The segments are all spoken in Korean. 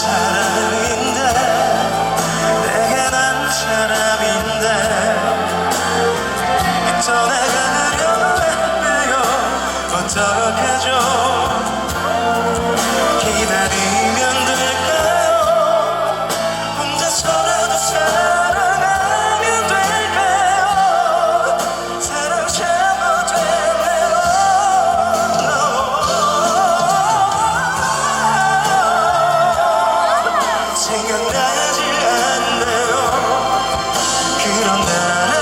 사람인데 내게 난 사람인데. 떠나가려 했네요. 어떡하죠 생각나지 않네요. 그런 날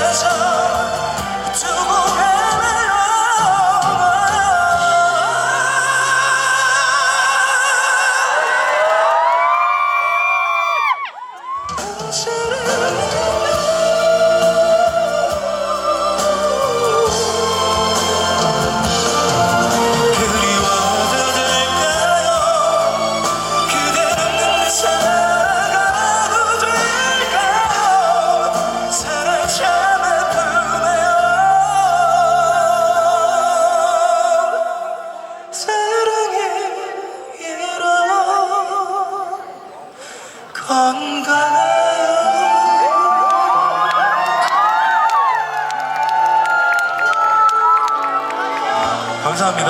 감사합니다.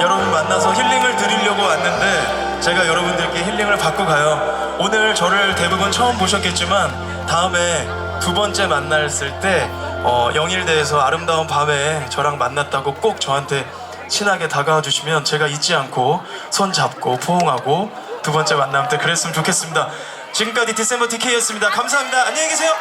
여러분 만나서 힐링을 드리려고 왔는데 제가 여러분들께 힐링을 받고 가요. 오늘 저를 대부분 처음 보셨겠지만 다음에 두 번째 만났을 때 어, 영일대에서 아름다운 밤에 저랑 만났다고 꼭 저한테 친하게 다가와 주시면 제가 잊지 않고 손 잡고 포옹하고 두 번째 만남 때 그랬으면 좋겠습니다. 지금까지 디셈버 DK였습니다. 감사합니다. 안녕히 계세요.